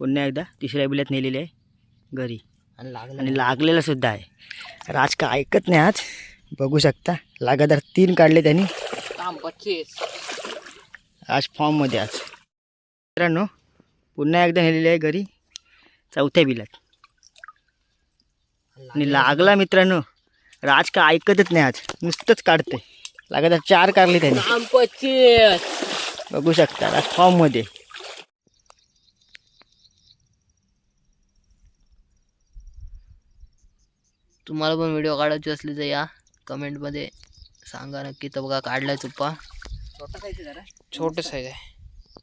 पुन्हा एकदा तिसऱ्या बिल्यात नेलेली आहे घरी. आणि लागलं आणि लागलेलं सुद्धा आहे. राज का ऐकत नाही आज. बघू शकता. लगातार तीन काढले त्यांनी. पच्चीस. आज फॉर्ममध्ये आज. मित्रांनो पुन्हा एकदा नेलेली आहे घरी. चौथ्या बिलात. आणि लागला मित्रांनो. राज का ऐकतच नाही आज. नुसतंच काढते लगातार चार काढले त्यांनी. बघू शकता आज फॉर्ममध्ये तुम्हाला पण व्हिडिओ काढायची असली तर या. कमेंटमध्ये सांगा नक्की. तर बघा काढलाय चुप्पा छोटं साईज आहे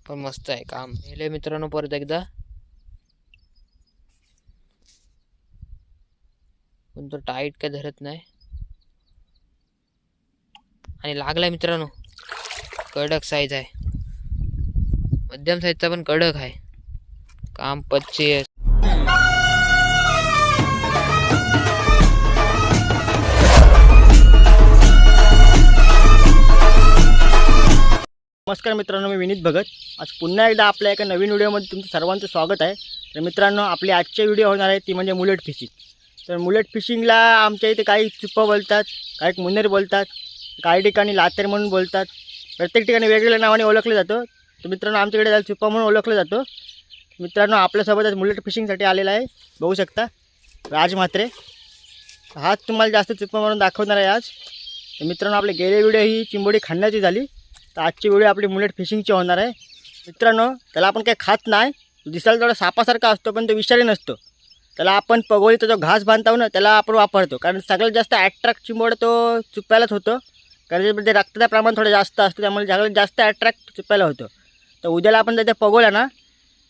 पण मस्त आहे काम. नेले मित्रांनो परत एकदा. पण तो टाईट काय धरत नाही. आणि लागलाय मित्रांनो. कडक साईज आहे. मध्यम साईजचा पण कडक आहे. काम पच्चीस. नमस्कार मित्रांनो मी विनीत भगत. आज पुन्हा एकदा आपल्या एका नवीन व्हिडिओमध्ये तुमचं सर्वांचं स्वागत आहे. तर मित्रांनो आपली आजची व्हिडिओ होणार आहे ती म्हणजे मुलेट फिशिंग. तर मुलेट फिशिंगला आमच्या इथे काही चुप्पा बोलतात काही मुन्नेर बोलतात काही ठिकाणी लातेर म्हणून बोलतात. प्रत्येक ठिकाणी वेगवेगळ्या नावाने ओळखलं जातं. तर मित्रांनो आमच्याकडे त्याला चुप्पा म्हणून ओळखलं जातं. मित्रांनो आपल्यासोबत आज मुलेट फिशिंगसाठी आलेला आहे. बघू शकता राज म्हात्रे. हाच तुम्हाला जास्त चुप्पा म्हणून दाखवणार आहे आज. तर मित्रांनो आपले गेले व्हिडिओ ही चिंबोडी खाण्याची झाली. तर आजची व्हिडिओ आपली मुलेट फिशिंगची होणार आहे. मित्रांनो त्याला आपण काही खात नाही. दिसायला थोडा सापासारखा असतो पण तो विषारी नसतो. त्याला आपण पगोलीचा जो घास बांधतो हो ना त्याला आपण वापरतो. कारण सगळ्यात जास्त ॲट्रॅक्ट चिंबोड तो चुप्प्यालाच होतो. कारण त्याच्यामध्ये रक्ताचं प्रमाण थोडं जास्त असतं त्यामुळे सगळ्यात जास्त ॲट्रॅक्ट चुप्प्याला होतं. तर उद्याला आपण त्याच्या पगोल्या ना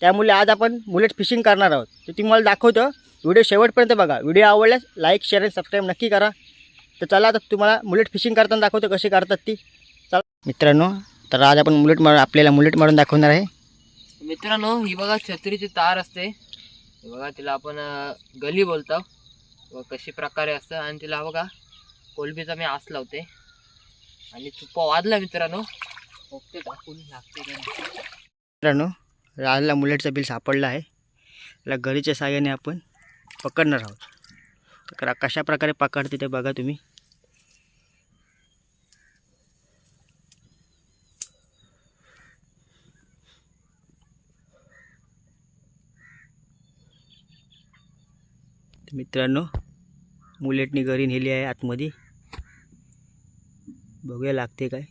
त्यामुळे आज आपण मुलेट फिशिंग करणार आहोत. तर ती मला दाखवतो. व्हिडिओ शेवटपर्यंत बघा. व्हिडिओ आवडल्यास लाईक शेअर आणि सबस्क्राईब नक्की करा. तर चला आता तुम्हाला मुलेट फिशिंग करताना दाखवतो कशी करतात ती. मित्रांनो तर आज आपण मुलेट मारून आपल्याला मुलेट मारून दाखवणार आहे. मित्रांनो ही बघा छत्रीची तार असते. हे बघा तिला आपण गली बोलतो. व कशी प्रकारे असतं आणि तिला बघा कोलबीचा मी आस लावते. आणि चुप्पा वाजला मित्रांनो. ओके टाकून लागते. मित्रांनो राजला मुलेटचा बिल सापडला आहे. त्याला घरीच्या साहाय्याने आपण पकडणार आहोत. तर कशा प्रकारे पकडते ते बघा तुम्ही. मित्रांनो मुलेटनी घरी नेली आहे आतमध्ये. बघूया लागते काय.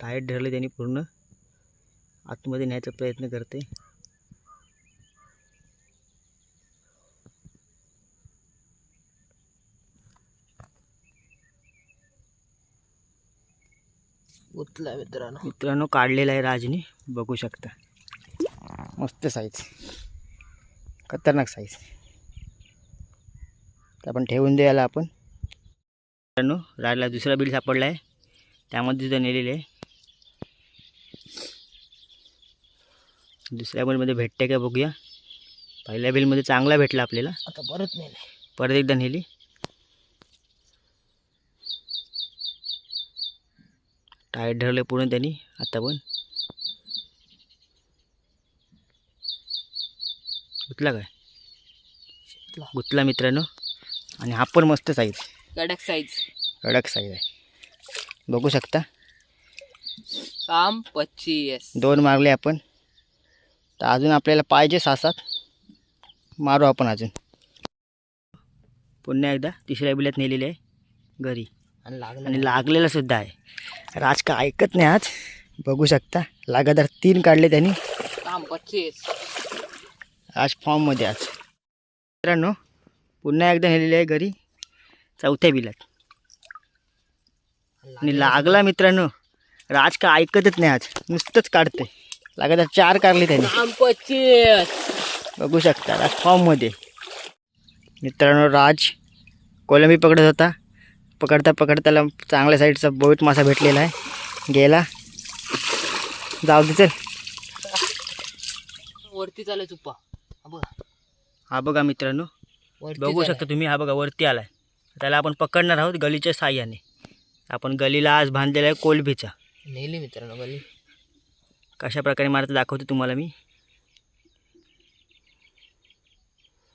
टायर धरले त्यांनी पूर्ण. आतमध्ये न्यायचा प्रयत्न करते. उचला मित्रांनो? मित्रांनो काढलेला आहे राजने. बघू शकता. मस्त साईज खतरनाक साईज तर आपण ठेवून द्यायला आपण. मित्रांनो राजला दुसरा बिल सापडला आहे. त्यामध्ये सुद्धा नेलेले आहे. दुसऱ्या बिलमध्ये भेटते का बघूया. पहिल्या बिलमध्ये चांगला भेटला आपल्याला. आता परत नेले परत एकदा नेली. टायर धरले पूर्ण त्यांनी. आता पण. गुतला काय. गुतला. मित्रांनो. आणि हा पण मस्त साईज कडक साईज कडक साईज आहे. बघू शकता. काम पच्चीस. दोन मारले आपण. तर अजून आपल्याला पाहिजे सहा सात मारू आपण अजून. पुन्हा एकदा तिसऱ्या बिल्यात नेलेली आहे. घरी. आणि लागलं. आणि लागलेलं सुद्धा आहे. राज का ऐकत नाही आज. बघू शकता. लगातार तीन काढले त्यांनी. आज फॉर्ममध्ये आज. मित्रांनो पुन्हा एकदा नेलेली आहे घरी. चौथ्या बिलात. आणि लागला. मित्रांनो. राज का ऐकतच नाही आज. नुसतंच काढते लगातार चार काढले त्यांनी. बघू शकता. राज फॉर्ममध्ये मित्रांनो राज कोलंबी पकडत होता. पकडता पकडता चांगल्या साईडचा बोईट मासा भेटलेला आहे. गेला. जाऊ दे चल. वरती चालू चुप्पा हा बघा. हा बघा मित्रांनो. वरती बघू. शकता तुम्ही हा बघा वरती आलाय. त्याला आपण पकडणार आहोत गलीच्या साह्याने. आपण गलीला आज बांधलेला आहे कोलबीचा नेली मित्रांनो गली. कशा प्रकारे मारता दाखवतो तुम्हाला मी.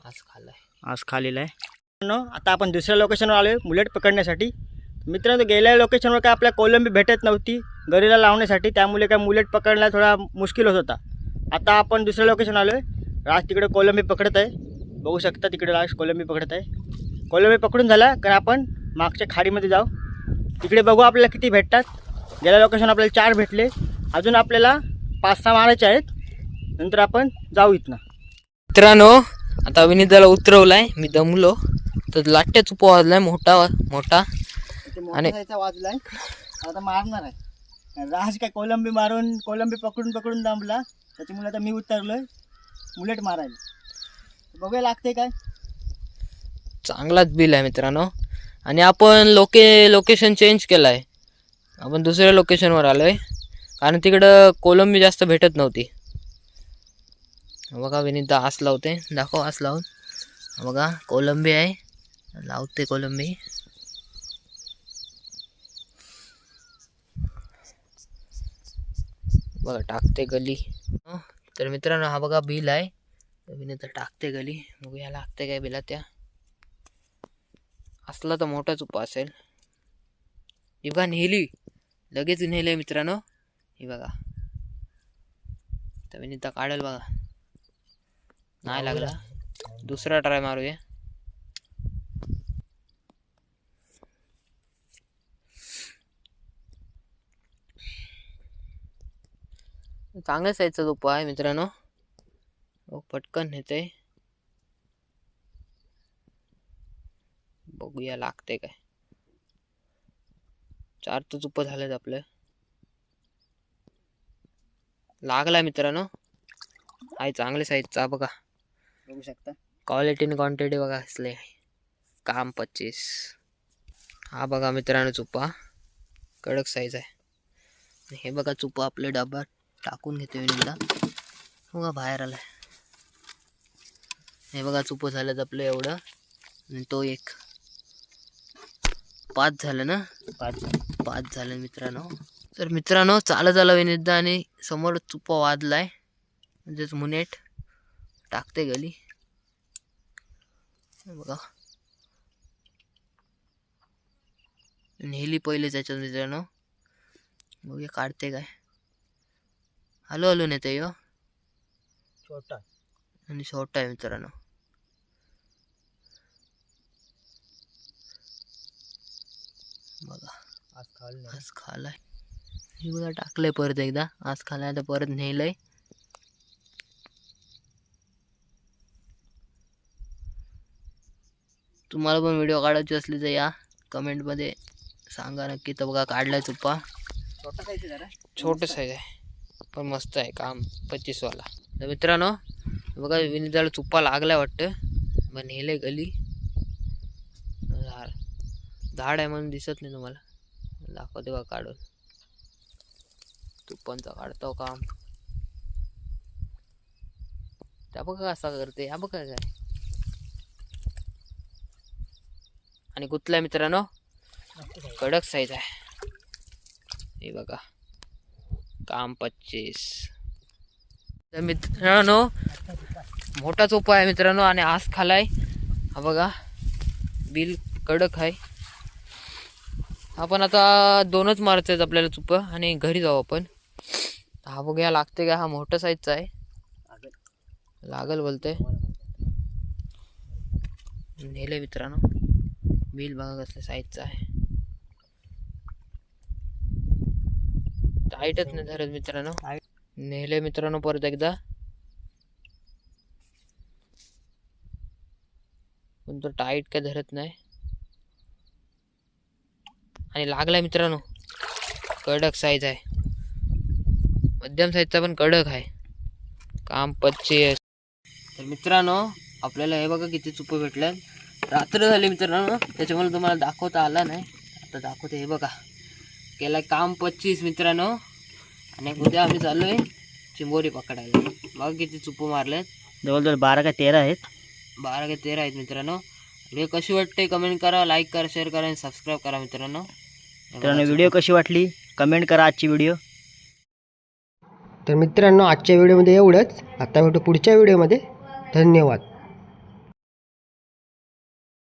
आज खाल्लाय. आज खालेला आहे. आता आपण दुसऱ्या लोकेशनवर आलो आहे मुलेट पकडण्यासाठी. मित्रांनो गेल्या लोकेशनवर काय आपल्या कोलंबी भेटत नव्हती गरीला लावण्यासाठी त्यामुळे काय मुलेट पकडला थोडा मुश्किल होत होता. आता आपण दुसऱ्या लोकेशन आलो आहे राज तिकडे कोलंबी पकडत आहे. बघू शकता तिकडे राज कोलंबी पकडत आहे. कोलंबी पकडून झाला कारण आपण मागच्या खाडीमध्ये जाऊ. तिकडे बघू आपल्याला किती भेटतात. गेल्या लोकेशन आपल्याला चार भेटले. अजून आपल्याला पाच सहा मारायचे आहेत. नंतर आपण जाऊ इथनं. मित्रांनो आता विनीताला उतरवलाय. मी दमलो. तर लाट्या चुपा वाजलाय मोठा. मोठा आणि- वाजलाय. आता मारणार आहे. राज काय कोलंबी मारून कोलंबी पकडून पकडून दांबला. त्याच्यामुळे आता मी उतरलोय. मुलेट मारायला. बघूया लागते काय. चांगलाच बिल आहे मित्रांनो. आणि आपण लोके लोकेशन चेंज केलं आहे आपण दुसऱ्या लोकेशनवर आलो आहे कारण तिकडं कोलंबी जास्त भेटत नव्हती. बघा विनीता आस लावते दाखव आस लावून बघा कोलंबी आहे. लावते कोलंबी बघा टाकते गली. हं, तर मित्रांनो हा बघा बिल आहे. तर विनीता टाकते गली. बघूया लागते काय बिला त्या? असला तर मोठाच उपा असेल. ही बघा नेली. लगेच नेले मित्रांनो. ही बघा. तर विनीता काढेल बघा. नाही लागला. दुसरा ट्राय मारूया. चांगल्या साईजचा उपा आहे मित्रांनो. हो, पटकन नेते बघूया लागते काय. चार तर चुप झालेत आपलं. लागला मित्रांनो. आहे चांगले साईजचा बघा. बघू शकता. क्वालिटी आणि क्वांटिटी बघा असले काम पच्चीस. हा बघा मित्रांनो चुपा. कडक साईज आहे. हे बघा चुपा आपले डब्यात टाकून घेते विनीला बघा बाहेर आलाय. हे बघा चुप झालं आपलं एवढं. आणि तो एक पाच झालं ना? पाच पाच झालं मित्रांनो. तर मित्रांनो चालत आलं विनिद्दा आणि समोर चुपा वाजलाय. म्हणजेच मुनेट टाकते गली. बघा. नेली पहिले त्याच्यात मित्रांनो. बघूया काढते काय. हलो हलो नेते यो. छोटा. आणि छोटा आहे मित्रांनो. बघा. आज खाल आज खालाय. हे बघा टाकलंय परत एकदा. आज खालाय आता परत नेलंय. तुम्हाला पण व्हिडिओ काढायची असली तर या. कमेंटमध्ये सांगा नक्की. तर बघा काढलाय चुप्पा छोटा साईज आहे. पण मस्त आहे काम पच्चीसवाला. तर मित्रांनो बघा विनिताला चुप्पा लागलाय वाटतं. मग नेले गली. झाड झाड आहे म्हणून दिसत नाही तुम्हाला. दाखवते बघा काढून. तुप्पांचा काढतो काम. त्या बघा कसा करते हा बघा काय. आणि कुठला मित्रांनो कडक साईज आहे. हे बघा. काम पच्चीस. तर मित्रांनो मोठा चोपा आहे मित्रांनो आणि आस खालाय. हा बघा बिल कडक आहे. आपण आता दोनच मारत आहेत आपल्याला चुप आणि घरी जाऊ आपण. हा बघूया लागते का? हा मोठा साईजचा आहे. लागल बोलते नेले मित्रांनो. बिल बघा कसल्या साईजचा आहे. टाईटच नाही धरत मित्रांनो. नेले मित्रांनो परत एकदा. पण तो टाईट काय धरत नाही. आणि लागलाय मित्रांनो. कडक साईज आहे. मध्यम साईजचा पण कडक आहे. काम पच्चीस तर मित्रांनो आपल्याला हे बघा किती चुप भेटल्या रात्र झाली मित्रांनो. त्याच्यामुळे तुम्हाला दाखवता आला नाही. आता दाखवते हे बघा. केलाय काम पच्चीस मित्रांनो. आणि उद्या आम्ही चाललोय चिंबोरी पकडायला. बघा किती चुपू मारलेत. जवळजवळ बारा का तेरा आहेत. बारा का तेरा आहेत मित्रांनो. व्हिडिओ कशी वाटते कमेंट करा लाईक करा शेअर करा आणि सबस्क्राईब करा मित्रांनो. मित्रांनो व्हिडिओ कशी वाटली? कमेंट करा आजची व्हिडिओ. तर मित्रांनो आजच्या व्हिडिओमध्ये एवढंच. आता भेटू पुढच्या व्हिडिओमध्ये. धन्यवाद.